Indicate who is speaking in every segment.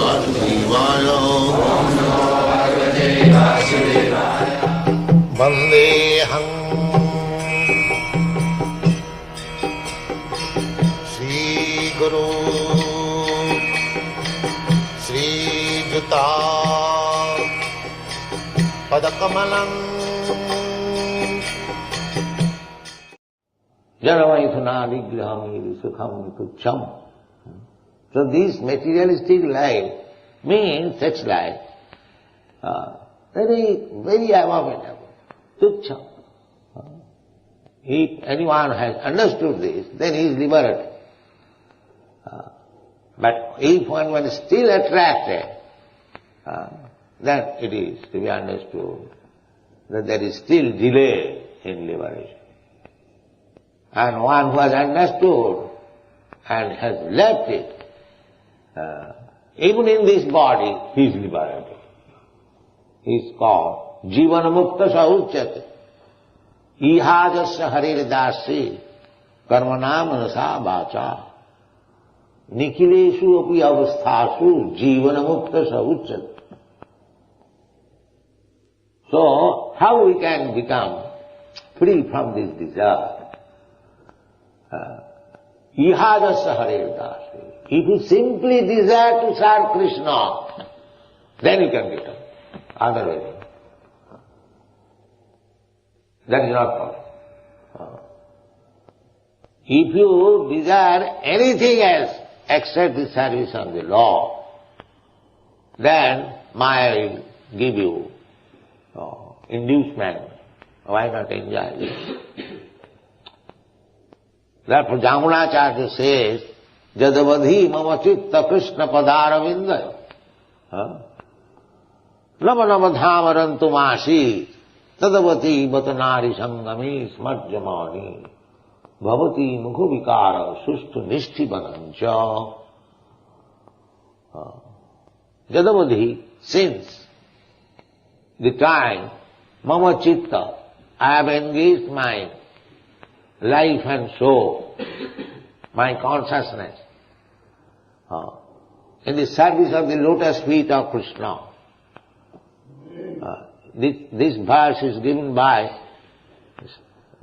Speaker 1: वासुदेवाय वन्देऽहं श्रीगुरु श्रीयुता पदकमलम्
Speaker 2: Janamaithanadigrahami sukham tucham. So this materialistic life means such life, uh, very, very abominable. Uh, If anyone has understood this, then he is liberated. Uh, But if one is still attracted, uh, then it is to be understood that there is still delay in liberation. And one who has understood and has left it, uh, even in this body, he is liberated. He is called Jivana Mukta Sahuchyate. Ihajasya Haridasi Karmana Manasa Vacha Nikileshu api avasthasu Jivana Mukta Sahuchyate. So, how we can become free from this desire? If you simply desire to serve Krishna, then you can get up. Otherwise, that is not possible. If you desire anything else except the service of the Lord, then Maya will give you uh, inducement. Why not enjoy it? Therefore, Jamunacharya says, Jadavadhi mama chitta krishna padaravinda. Huh? नवनवधामरन्तुमासीत् तदवती बत नारी संगमी स्मर्जमानी भवती मुख विकार सुष्ठ निष्ठि बनंच जदवधि since the time मम चित्त I have engage mind life and soul, my consciousness, uh, in the service of the lotus feet of Krishna. Uh, this, this verse is given by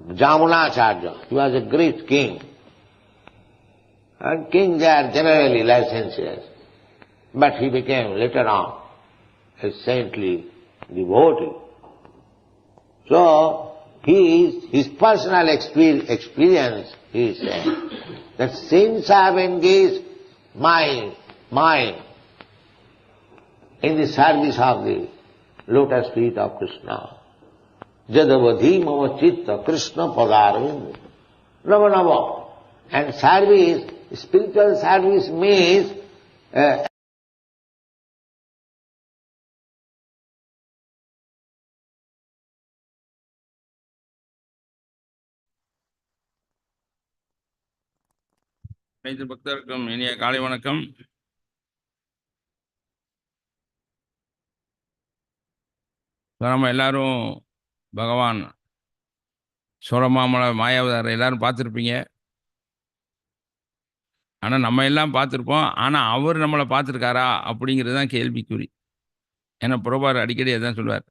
Speaker 2: Jamunacharya. He was a great king. And kings are generally licentious. But he became later on a saintly devotee. So, he is, his personal experience, he saying, that since I have engaged my mind in the service of the lotus feet of Krishna, Jadavadhi mama chitta Krishna padarvind, Nava Nava. And service, spiritual service means uh,
Speaker 3: அனைத்து பக்தருக்கும் இனிய காலை வணக்கம். நம்ம எல்லாரும் பகவான் சோழமாமலை மாயாவதார் எல்லாரும் பார்த்துருப்பீங்க. ஆனால் நம்ம எல்லாம் பார்த்துருப்போம். ஆனால் அவர் நம்மளை பார்த்துருக்காரா? அப்படிங்கிறது தான் கேள்விக்குறி. ஏன்னா புறபார் அடிக்கடி அதான் சொல்லுவார்.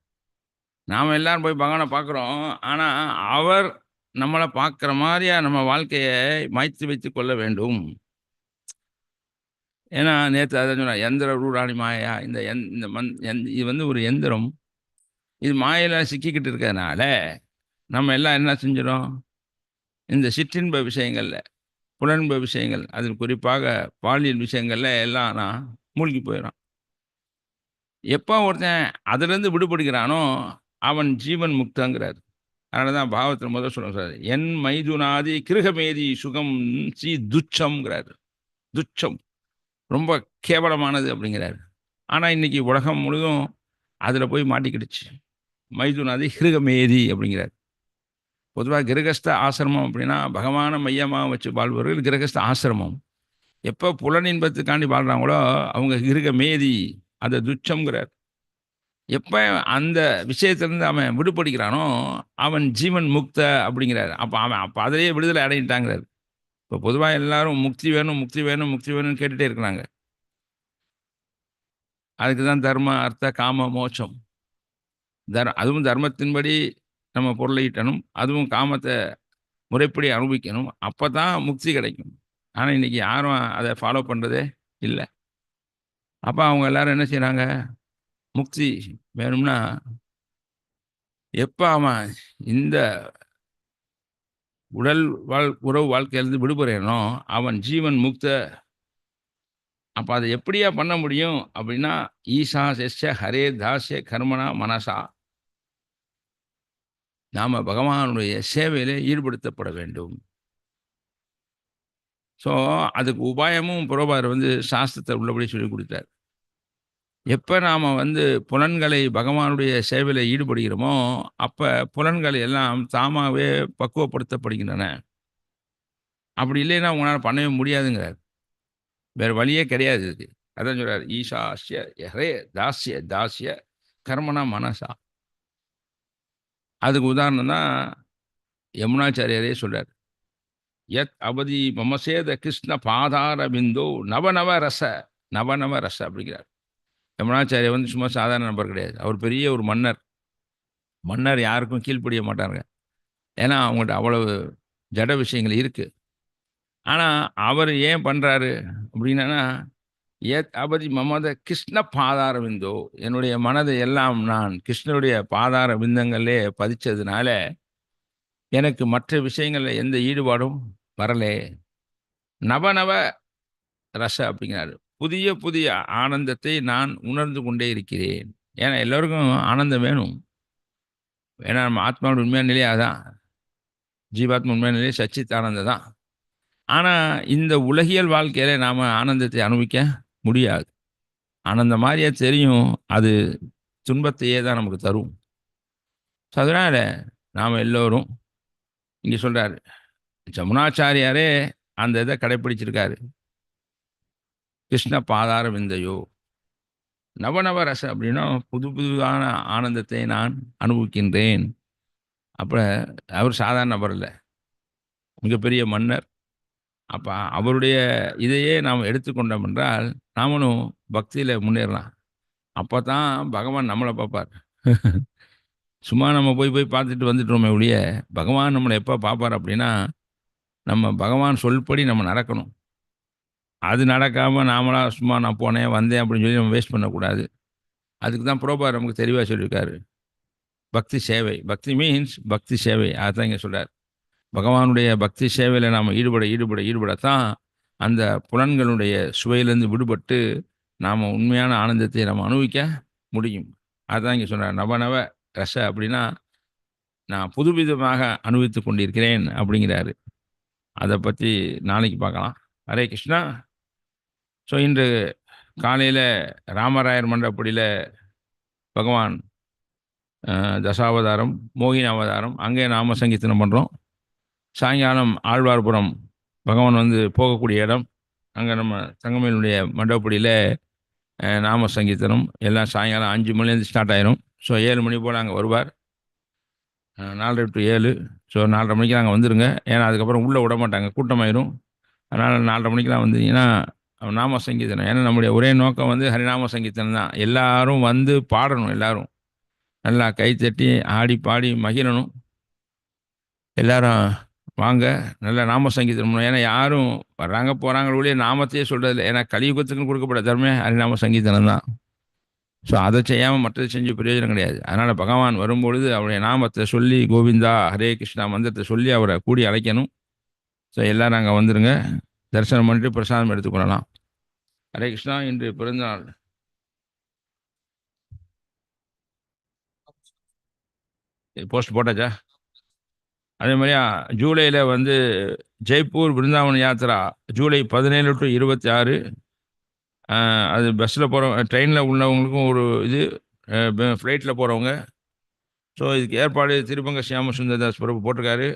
Speaker 3: நாம் எல்லாரும் போய் பகவானை பார்க்குறோம். ஆனால் அவர் நம்மளை பார்க்குற மாதிரியா நம்ம வாழ்க்கையை மாய்த்து வைத்து கொள்ள வேண்டும். ஏன்னா நேற்று அதை சொன்னா எந்திர ரூடாணி மாயா இந்த எந் இந்த மண் எந் இது வந்து ஒரு எந்திரம். இது மாயில் சிக்கிக்கிட்டு இருக்கிறதுனால நம்ம எல்லாம் என்ன செஞ்சிடும் இந்த சிற்றின்ப விஷயங்களில் புலன்ப விஷயங்கள் அதில் குறிப்பாக பாலியல் விஷயங்களில் எல்லாம் நான் மூழ்கி போயிடும் எப்போ ஒருத்தன் அதுலேருந்து விடுபடுகிறானோ அவன் ஜீவன் முக்தங்கிறார். அதனால தான் பாவத்தில் முதல் சொல்ல சார் என் மைதுனாதி கிருகமேதி சுகம் சி துச்சம்ங்கிறாரு. துச்சம். ரொம்ப கேவலமானது அப்படிங்கிறாரு. ஆனால் இன்னைக்கு உலகம் முழுதும் அதில் போய் மாட்டிக்கிடுச்சு. மைதுனாதி கிருகமேதி அப்படிங்கிறார். பொதுவாக கிரகஸ்த ஆசிரமம் அப்படின்னா பகவான மையமாக வச்சு வாழ்பவர்கள் கிரகஸ்த ஆசிரமம். எப்போ புலனின்பத்துக்காண்டி வாழ்கிறாங்களோ அவங்க கிருகமேதி அதை துச்சம்ங்கிறார். எப்போ அந்த விஷயத்திலேருந்து அவன் விடுபடுகிறானோ அவன் ஜீவன் முக்த அப்படிங்கிறார். அப்போ அவன் அப்போ அதிலேயே விடுதலை அடையிட்டாங்கிறார் இப்போ பொதுவாக எல்லாரும் முக்தி வேணும் முக்தி வேணும் முக்தி வேணும்னு கேட்டுகிட்டே இருக்கிறாங்க. அதுக்கு தான் தர்ம அர்த்த காம மோட்சம். தர் அதுவும் தர்மத்தின்படி நம்ம பொருளை ஈட்டணும் அதுவும் காமத்தை முறைப்படி அனுபவிக்கணும். அப்போ தான் முக்தி கிடைக்கும். ஆனால் இன்னைக்கு யாரும் அதை ஃபாலோ பண்ணுறதே இல்லை. அப்போ அவங்க எல்லாரும் என்ன செய்கிறாங்க முக்தி வேணும்னா எப்போ அவன் இந்த உடல் வாழ் உறவு வாழ்க்கையிலிருந்து விடுபடுறேனோ அவன் ஜீவன் முக்த. அப்போ அதை எப்படியா பண்ண முடியும்? அப்படின்னா ஈசா செஸ்ய ஹரே தாசே கர்மனா மனசா. நாம பகவானுடைய சேவையிலே ஈடுபடுத்தப்பட வேண்டும். ஸோ அதுக்கு உபாயமும் புரோபார் வந்து சாஸ்திரத்தை உள்ளபடி சொல்லி கொடுத்தார். எப்போ நாம் வந்து புலன்களை பகவானுடைய சேவையில் ஈடுபடுகிறோமோ அப்போ புலன்கள் எல்லாம் தாமாகவே பக்குவப்படுத்தப்படுகின்றன. அப்படி இல்லைன்னா உங்களால் பண்ணவே முடியாதுங்கிறார். வேறு வழியே கிடையாது இதுக்கு. அதான் சொல்கிறார் ஈஷாஸ்ய ஹரே தாஸ்ய தாஸ்ய கர்மனா மனசா. அதுக்கு உதாரணம் தான் யமுனாச்சாரியரே சொல்கிறார் எத் அவதி மமசேத கிருஷ்ண பாதார பிந்தோ நவநவ ரச நவநவ ரச அப்படிங்கிறார். யமுனாச்சாரியர் வந்து சும்மா சாதாரண நபர் கிடையாது. அவர் பெரிய ஒரு மன்னர். மன்னர் யாருக்கும் கீழ்ப்படிய மாட்டாங்க ஏன்னா அவங்கள்ட்ட அவ்வளவு ஜட விஷயங்கள் இருக்குது ஆனால் அவர் ஏன் பண்ணுறாரு அப்படின்னா ஏத் அபதி மமத கிருஷ்ண பாதார விந்தோ என்னுடைய மனதை எல்லாம் நான் கிருஷ்ணனுடைய பாதார விந்தங்களே பதித்ததுனால எனக்கு மற்ற விஷயங்களில் எந்த ஈடுபாடும் வரலே. நவநவ ரச அப்படிங்கிறாரு. புதிய புதிய ஆனந்தத்தை நான் உணர்ந்து கொண்டே இருக்கிறேன். ஏன்னா எல்லோருக்கும் ஆனந்தம் வேணும். ஏன்னா நம்ம ஆத்மாவோட உண்மையான நிலையாக தான் ஜீவாத்மா உண்மையான நிலையை சச்சித் ஆனந்தம் தான். ஆனால் இந்த உலகியல் வாழ்க்கையில நாம் ஆனந்தத்தை அனுபவிக்க முடியாது. ஆனந்த மாதிரியே தெரியும் அது துன்பத்தையே தான் நமக்கு தரும். ஸோ அதனால் நாம் எல்லோரும் இங்கே சொல்கிறாரு ஜமுனாச்சாரியாரே அந்த இதை கடைப்பிடிச்சிருக்காரு. கிருஷ்ண பாதார விந்தையோ நவநவ ரச அப்படின்னா புது புதுவான ஆனந்தத்தை நான் அனுபவிக்கின்றேன். அப்போ அவர் சாதாரண நபர் இல்லை. மிகப்பெரிய மன்னர். அப்போ அவருடைய இதையே நாம் எடுத்துக்கொண்டோம் என்றால் நாமளும் பக்தியில் முன்னேறலாம். அப்போ தான் பகவான் நம்மளை பார்ப்பார். சும்மா நம்ம போய் போய் பார்த்துட்டு வந்துட்டோமே ஒழிய பகவான் நம்மளை எப்போ பார்ப்பார் அப்படின்னா நம்ம பகவான் சொல்படி நம்ம நடக்கணும். அது நடக்காமல் நாமளாக சும்மா நான் போனேன் வந்தேன் அப்படின்னு சொல்லி நம்ம வேஸ்ட் பண்ணக்கூடாது. அதுக்கு தான் புரோபார் நமக்கு தெளிவாக சொல்லியிருக்காரு. பக்தி சேவை. பக்தி மீன்ஸ் பக்தி சேவை. அதுதான் இங்கே சொல்கிறார் பகவானுடைய பக்தி சேவையில் நாம் ஈடுபட ஈடுபட ஈடுபடத்தான் அந்த புலன்களுடைய சுவையிலேருந்து விடுபட்டு நாம் உண்மையான ஆனந்தத்தை நம்ம அனுபவிக்க முடியும். அதுதான் இங்கே சொன்னார் நவ ரச அப்படின்னா நான் புதுவிதமாக அனுபவித்து கொண்டிருக்கிறேன் அப்படிங்கிறாரு. அதை பற்றி நாளைக்கு பார்க்கலாம். ஹரே கிருஷ்ணா. ஸோ இன்று காலையில் ராமராயர் மண்டபடியில் பகவான் தசாவதாரம் மோகினி அவதாரம் அங்கே நாம சங்கீர்த்தனம் பண்ணுறோம் சாயங்காலம் ஆழ்வார்புரம் பகவான் வந்து போகக்கூடிய இடம். அங்கே நம்ம தங்கமையினுடைய மண்டபப்படியில் நாம சங்கீர்த்தனம். எல்லாம் சாயங்காலம் அஞ்சு மணிலேருந்து ஸ்டார்ட் ஆயிரும். ஸோ ஏழு மணி போல் அங்கே வருவார். நாலரை டு ஏழு. ஸோ நாலரை மணிக்கு நாங்கள் வந்துடுங்க ஏன்னா அதுக்கப்புறம் உள்ளே விட மாட்டாங்க கூட்டமாயிரும். அதனால் நாலரை மணிக்கெலாம் வந்தீங்கன்னா நாம சங்கீதனம் ஏன்னா நம்முடைய ஒரே நோக்கம் வந்து ஹரிநாம சங்கீதனம் தான். எல்லாரும் வந்து பாடணும் எல்லாரும். நல்லா கை தட்டி ஆடி பாடி மகிழணும். எல்லாரும் வாங்க நல்ல நாம சங்கீதம் ஏன்னா யாரும் வர்றாங்க போகிறாங்க ஒழிய நாமத்தையே சொல்கிறதில்ல ஏன்னா கலியுகத்துக்குன்னு கொடுக்கப்பட தர்மே ஹரிநாம சங்கீதனம் தான். ஸோ அதை செய்யாமல் மற்றது செஞ்சு பிரயோஜனம் கிடையாது. அதனால் பகவான் வரும்பொழுது அவருடைய நாமத்தை சொல்லி கோவிந்தா ஹரே கிருஷ்ணா மந்திரத்தை சொல்லி அவரை கூடி அழைக்கணும். ஸோ எல்லோரும் அங்கே வந்துடுங்க தரிசனம் பண்ணிட்டு பிரசாதம் எடுத்துக்கொள்ளலாம் ஹரே கிருஷ்ணா இன்று பிறந்தநாள். போஸ்ட் போட்டாச்சா? அதே மாதிரியா ஜூலையில் வந்து ஜெய்ப்பூர் பிருந்தாவன யாத்திரா ஜூலை பதினேழு டு இருபத்தி ஆறு அது பஸ்ஸில் போகிற ட்ரெயினில் உள்ளவங்களுக்கும் ஒரு இது ஃப்ளைட்டில் போகிறவங்க ஸோ இதுக்கு ஏற்பாடு திருப்பங்க சியாம சுந்தரதாஸ் பிரபு போட்டிருக்காரு.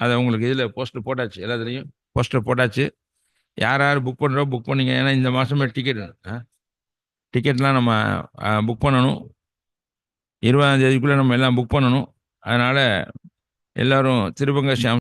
Speaker 3: அதை உங்களுக்கு இதில் போஸ்ட்டு போட்டாச்சு எல்லாத்துலேயும். போஸ்டர் போட்டாச்சு. யார் யார் புக் பண்ணுறோ புக் பண்ணிங்க. ஏன்னா இந்த மாதமே டிக்கெட் டிக்கெட்லாம் நம்ம புக் பண்ணணும். இருபதாம் தேதிக்குள்ளே நம்ம எல்லாம் புக் பண்ணணும். அதனால் எல்லோரும் திருப்பங்க